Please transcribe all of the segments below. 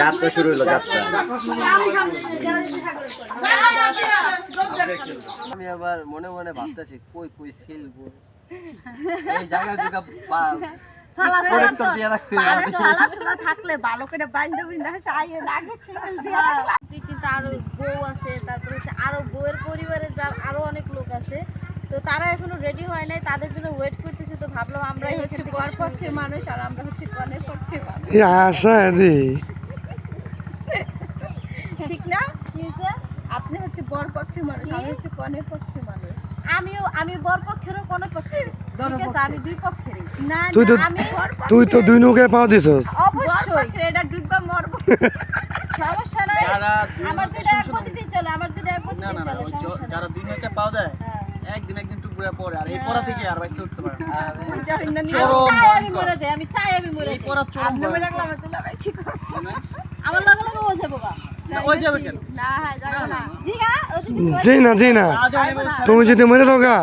যাত্রা শুরু হলো যাত্রা। আমি আবার মনে মনে ভাবতেছি কই কই সিলবো এই জায়গা থাকলে ভালো করে বাইন্ধে বিন্ধে সাইয়ে লাগে সিগন্যাল দিয়ে রাখলাম। কিন্তু আরও বউ আছে তারপর হচ্ছে আরও বউয়ের পরিবারের যার আরও অনেক লোক আছে। তো তারা এখনও রেডি হয় নাই তাদের জন্য ওয়েট করতেছে তো ভাবলাম আমরাই হচ্ছে বর পক্ষের মানুষ আর আমরা হচ্ছে কনের পক্ষের মানুষ। আশা দি ঠিক না? কি হয়েছে? আপনি হচ্ছে বর পক্ষের মানুষ আমি হচ্ছে কনের পক্ষের মানুষ। আমিও আমি বর পক্ষেরও কনের পক্ষের ঠিক আছে আমি দুই পক্ষেরই। না তুই তো- আমি বর তুই তো দুই নৌকায় পাও দিছস। অবশ্যই। এটা ডুববা মরবো। সমস্যা নাই। আমার দুইটা এক পদ্ধতি চলে আমার দুইটা এক পদ্ধতি না না চলে যারা দুই নৌকা পাও দেয়। একদিন একদিন টুকরা পরে আর এই পড়া থেকে আর উঠতে পারে না। চরম আমি আমি। মরে যাই আমি চাই আমি মরে এই পড়া চরম আপনি মরে আমার ভাই কি করব? মানে? আমার লগে লগে ও যাব গা হ্যাঁ জি না জি না। আমি তুমি যদি মরে থাকো গা,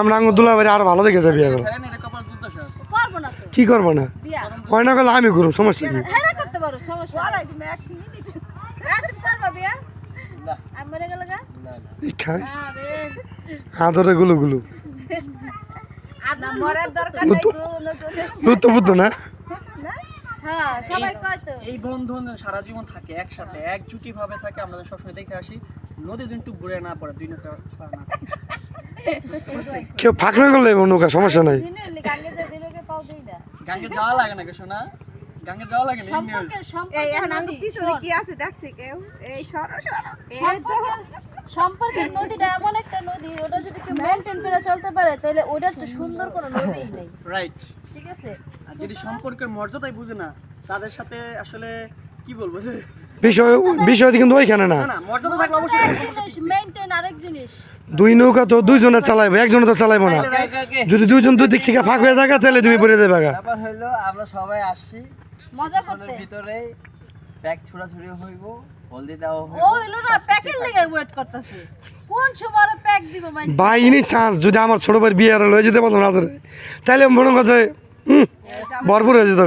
আমরা আঙুর দুলা বাড়ি আর ভালো দেখে যাবি এখন। স্যারেন এটা কপাল দুর্দশা আছে। করব না তো। কি করব না? হয় না করলে আমি করুম সমস্যা কি? হ্যাঁ করতে পারো সমস্যা আদরে গুলো গুলো। বুদ্ধ না? হ্যাঁ সবাই কয় তো? এই বন্ধন সারা জীবন থাকে একসাথে একজুটি ভাবে থাকে আমরা সবসময় দেখে আসি নদী কিন্তু ঘুরে না পড়ে দুই নৌকা? কেউ ফাঁক না করলে নৌকা সমস্যা নাই। গাঙ্গে যাওয়া লাগে না শোনা গাঙ্গে যাওয়া লাগে না পিছনে কি আছে দেখছি কেউ? এই সরো সরো। সম্পর্কের সম্পর্কের নদীটা এমন একটা নদী ওটা যদি কেউ মেনটেন করে চলতে পারে তাহলে ওটার তো সুন্দর কোনো নদীই নেই। রাইট ঠিক আছে? আর যদি সম্পর্কের মর্যাদাই বুঝে না তাদের সাথে আসলে কি বলব যে? বিষয় বিষয় কিন্তু ওইখানে না। মর্যাদা থাকলে অবশ্যই মেনটেন আরেক জিনিস। দুই নৌকা তো দুইজনে চালাইবে একজনে তো চালাইবো না। যদি দুইজন দুই দিক থেকে ফাঁক হয়ে থাকে তাহলে তুমি পড়ে দেবে গা। ব্যাপার হইল আমরা সবাই আসছি। মজা করতে। ভিতরে ব্যাগ ছোড়াছুড়ি হইব হলদি হইব। ও এলো না প্যাকের লেগে ওয়েট করতেছে। কোন সময় প্যাক দিব মানে? বাইনি চান্স যদি আমার ছোট ভাই বিয়ে লয়ে যেতে পারতাম না তাহলে মনে কথা ভরপুর হয়ে যেত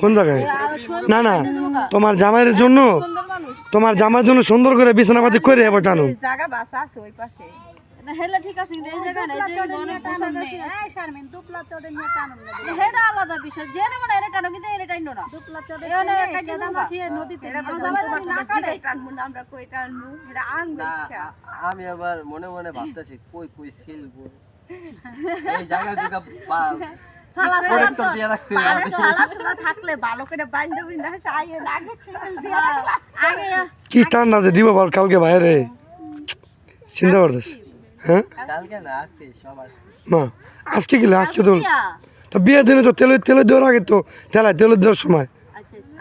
কোন জায়গায়? না না টানে। তোমার জামাইয়ের জন্য সুন্দর তোমার জামাইয়ের জন্য সুন্দর করে বিছানাপাতি করে এবার টানুন জায়গা বাসা আছে ওই পাশে। হেলে ঠিক আছে কিন্তু এই জায়গায় না অনেক পোশাক আছে। এই শারমিন দুপলা চড়ে নিয়ে না হেডা আলাদা বিষয় যে না মানে এটা টানো কিন্তু এটা টানো না। দুপলা চড়ে এই অনেক কাটে দাও খেয়ে নদীতে এটা না কাটে। টানবো না আমরা কই টানবো? এটা আং না দেখছা আমি আবার মনে মনে ভাবতেছি কই কই সিলবো এই জায়গা রাখলাম। আগে কি ঠান্ডা যে দিব বল কালকে বাইরে। চিন্তা করতেছ? হ্যাঁ? কালকে না আজকে সব মা আজকে গেলে আজকে তো। তো বিয়ের দিনে তো তেলে তেলে দেওয়ার আগে তো তেলায় তেলে দেওয়ার সময়। আচ্ছা আচ্ছা।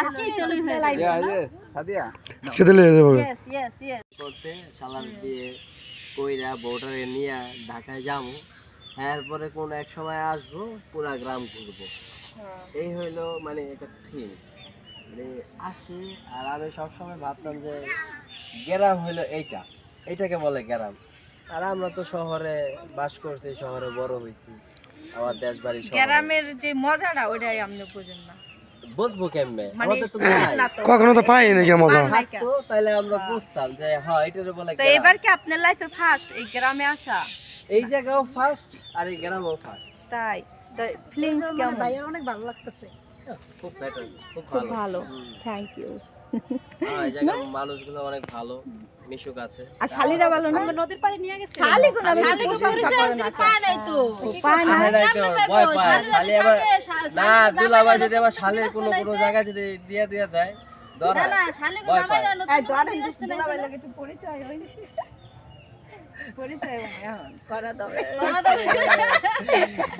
আজকে হয়ে যাবে কইরা বউটারে নিয়ে ঢাকায় যাব এরপরে কোন এক সময় আসব পুরা গ্রাম ঘুরবো। এই হইল মানে একটা থিম মানে আসি আর আমি সবসময় ভাবতাম যে গ্রাম হইল এইটা। এইটাকে বলে গ্রাম। আর আমরা তো শহরে বাস করছি শহরে বড় হয়েছি। আমার দেশ বাড়ি গ্রামের যে মজাটা ওইটাই আপনি বুঝেন না। বুঝব কেমনে? মানে আমাদের তো তো। কখনো তো পাই নাকি মজা? থাকতো তাহলে আমরা বুঝতাম যে হ্যাঁ এটারে বলে তো এবার কি আপনার লাইফে ফার্স্ট এই গ্রামে আসা? এই জায়গাও ফার্স্ট আর এই গ্রামও ফার্স্ট তাই তো ফিলিংস কেমন? ভাইয়ের অনেক ভালো লাগতেছে। খুব বেটার খুব খুব ভালো। থ্যাংক ইউ হ্যাঁ, এই জায়গার মানুষগুলো অনেক ভালো। মিশুক আছে। আর শালিরা ভালো না? নদীর পাড়ে নিয়ে গেছে শালি গুলো শালি পায় নাই তো। পায় না। ভয় পায়। শালি আবার না দুলাভাই যদি আবার শালের কোনো কোনো জায়গা যদি দিয়ে দিয়ে দেয় না না শালি ভয়গুলো পায়। আমার এই দোয়াটা নতুন দিস না ভাই লাগে একটু পরিচয় হই করা দাও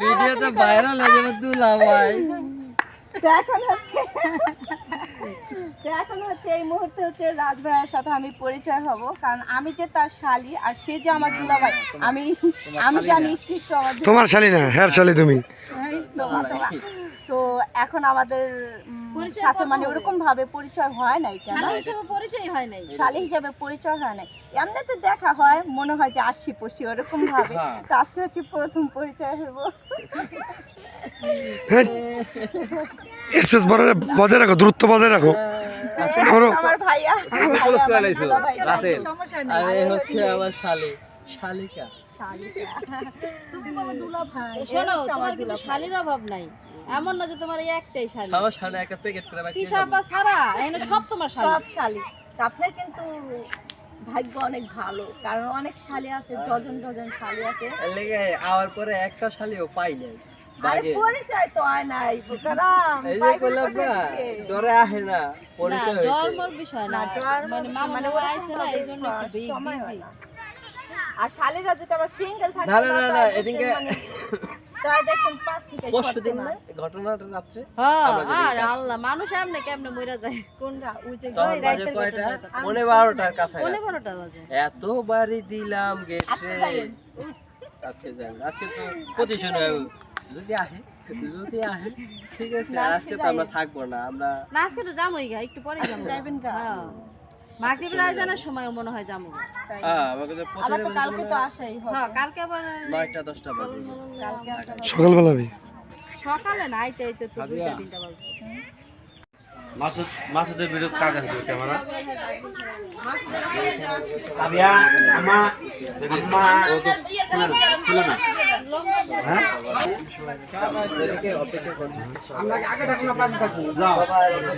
ভিডিওতে ভাইরাল হয়ে যাবে দুলাভাই। তো এখন হচ্ছে তো এখন হচ্ছে এই মুহূর্তে হচ্ছে রাজ ভাইয়ের সাথে আমি পরিচয় হব কারণ আমি যে তার শালি আর সে যে আমার দুলাভাই আমি আমি জানি একটু তোমার শালি না হ্যার শালি তুমি। তো এখন আমাদের পরিচয় সাথে মানে ওরকম ভাবে পরিচয় হয় নাই কেন? হিসেবে পরিচয় হয় নাই। শালী হিসাবে পরিচয় হয় নাই। এমনিতে দেখা হয় মনে হয় যে আসি পড়ছি ওরকম ভাবে। হ্যাঁ। তো আজকে হচ্ছে প্রথম পরিচয় হইব। স্পেস বজায় রাখো দূরত্ব বজায় রাখো। আমার ভাইয়া আর হচ্ছে শালি। শালিকা। অভাব নাই। এমন না যে তোমার একটাই শালী। আমার শালি একটা প্যাকেট করে এখানে সব তোমার শালী। সব শালী। আপনার কিন্তু ভাগ্য অনেক ভালো কারণ অনেক শালী আছে ডজন ডজন শালী আছে। লেগে আওয়ার পরে একটা শালিও পাই নাই। পরিচয় তো হয় নাই না পরিচয় বিষয় না। মানে মানে। আর শালীরা আবার সিঙ্গেল থাকে না, না, না, এদিকে- ঘটনাটা রাত্রে আর আল্লাহ মানুষ এমনি কেমনে মইরা যায়? কোনটা? কয়টা? পনেরো বারোটার কাছে পনেরো বারোটা বাজে। এত বাড়ি দিলাম গেছে। আজকে আজকে যাই আজকে তো পজিশন যদি আহে যদি আহে ঠিক আছে আজকে আজকে তো আমরা থাকব না আমরা না আজকে তো যাবোই গা একটু পরে যাব যাবেন গা? হ্যাঁ। মাগরিবের আজানের সময় মনে হয় যাব হ্যাঁ আমাকে তো আবার তো কালকে তো আসাই হবে। হ্যাঁ কালকে আবার নয়টা দশটা বাজে। কালকে সকালবেলা সকালে না আইতে আইতে তো দুইটা তিনটা বাজবে। মাসুদ মাসুদের বিরুদ্ধে কার কাছে ছিল ক্যামেরা? আবিয়া আমা আমা ও তো খুলে না। হ্যাঁ?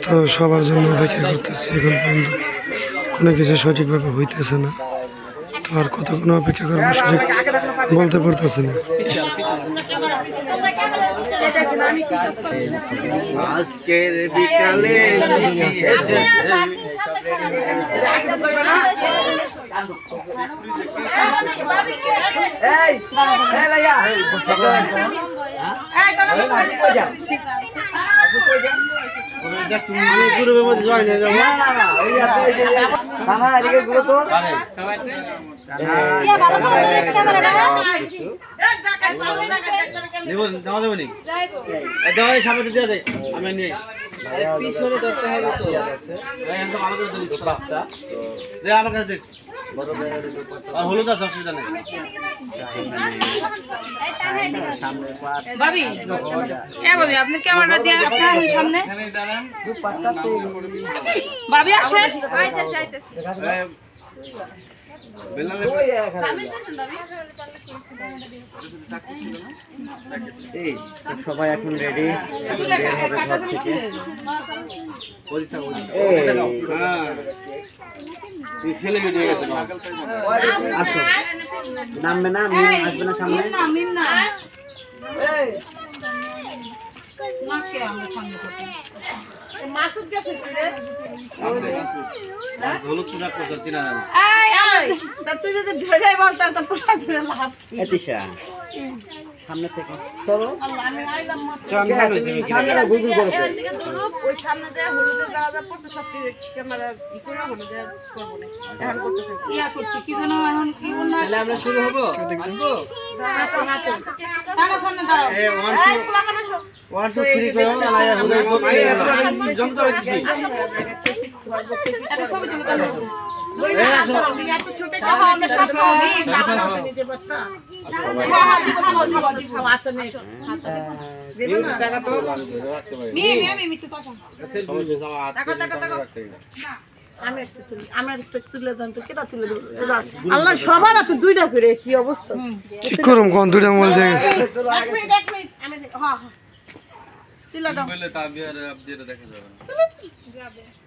তো সবার জন্য অপেক্ষা করতেছি এখন পর্যন্ত কোনো কিছু সঠিকভাবে হইতেছে না। তো আর কতক্ষণ অপেক্ষা করব সঠিক বলতে পারতেছি না। আজকের বিকালে তুমি আমি হয়ে ইয়া নিয়ে পিছনে দরকার হবে তো দে আমার কাছে হলুদ আছে অসুবিধা নেই। ভাবি এ ভাবি আপনি ক্যামেরা দিয়ে আপনার আসেন সামনে ভাবি আসেন। বেলালে এই সবাই এখন রেডি হ্যাঁ আসো। নামবে না আসবে না সামনে? আমিন না না কে আমরা সামনে করতে আছে আছে হলুদ পোশাক করছে চিনা জানা তুই যদি ধরে বল তার পোশাক ধরে লাভ সামনে থেকে। ওই সামনে যে হলুদের যারা পড়ছে সব ক্যামেরা ই করে হলুদে করব না এখন করতে থাকি ইয়া করছি কি যেন এখন কি বল না তাহলে আমরা শুরু হব? আসব টাকা সামনে দাঁড়াও। A one two one two three করে তুলে তুলি তুলে তুলে আল্লাহ সবার তো দুইটা করে কি অবস্থা? কি করুম কোন দুইটা মোবাইল দেখ- হ্যাঁ হ্যাঁ। তুলে দাও। ওই যে এই যে সরে রে। দুটা বেড়া এই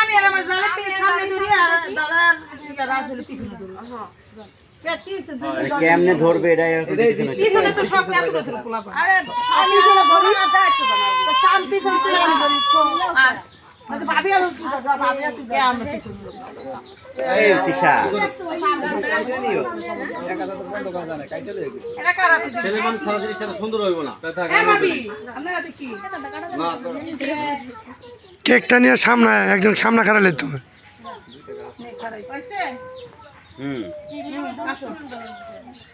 আমি আর আমার কেমনে ধরবে এটা পিছনে তো সব এত করে খোলা আরে আমি পিছনে ধরি তো সাম পিছনে তুলে আমি আর না। হ্যাঁ ভাবি আপনারা তো কি? না তো কেকটা নিয়ে সামনে একজন সামনে খারাপ তো হইছে? হুম।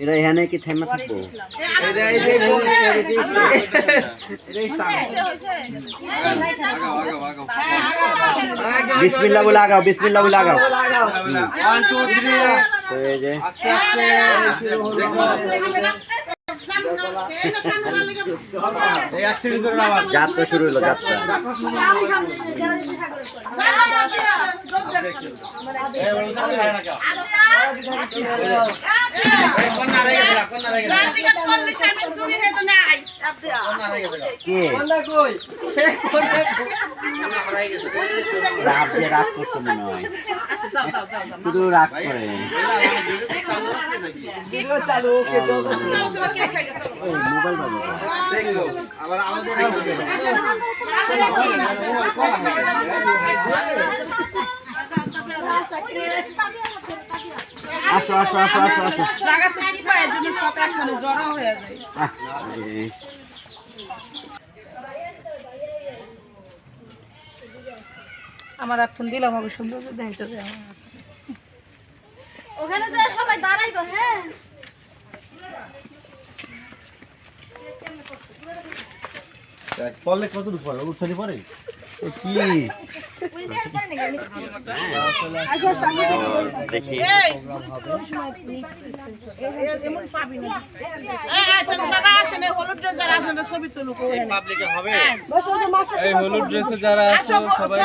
এটা এখানে কি থেমে থাকব? বিসমিল্লাহ বলে আগাও, বিসমিল্লাহ বলে আগাও। যাত্রা শুরু হলো, যাত্রা। এই রেগে গেলা, কন্যা রেগে গেলা। কন্যা রেগে গেলা। কে কন্যা হারাই গেছে। রাগ দিয়ে মনে হয় শুধু রাগ করে মোবাইল। আসো আসো আসো আসো আসো। হয়ে আমার এখন দিলাম হবে সুন্দর ওখানে যা সবাই দাঁড়াইবো হ্যাঁ। পড়লে কত দূর পড়ে? উঠে পড়ে? কি? দেখি এই হলুদ ড্রেসে যারা আছে সবাই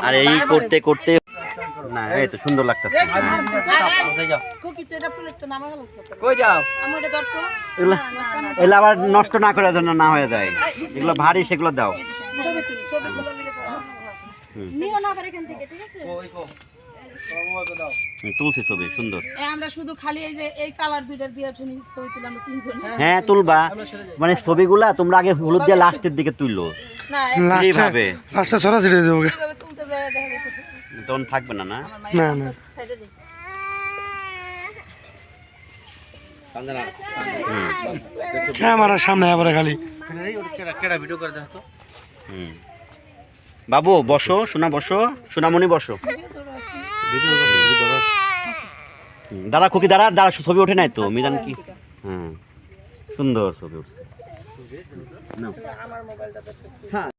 আর এই করতে করতে না এই তো সুন্দর লাগতেছে। কই যাও? এগুলো এগুলো আবার নষ্ট না করার জন্য না হয়ে যায়। যেগুলো ভারী সেগুলো দাও। নিও না আবার এখান থেকে ঠিক আছে? কই কো হুম, তুলছি ছবি সুন্দর। আমরা শুধু খালি এই যে এই কালার দুইটা দিয়ে ছবি তুলাম তিনজন। হ্যাঁ তুলবা। মানে ছবিগুলা তোমরা আগে হলুদ দিয়ে লাস্টের দিকে তুললো। না লাস্টে লাস্টে সরাসরি দেবো। তুলতে যায় দেখা যাচ্ছে তখন থাকবে না না? না না। ক্যামেরার সামনে আবার খালি। কেডা কেডা ভিডিও করে দেখো তো। হুম। বাবু বসো সোনা বসো সোনামণি বসো। দাঁড়া খুকি দাঁড়া দাঁড়া ছবি ওঠে নাই তো মিজান কি? হ্যাঁ সুন্দর ছবি উঠছে হ্যাঁ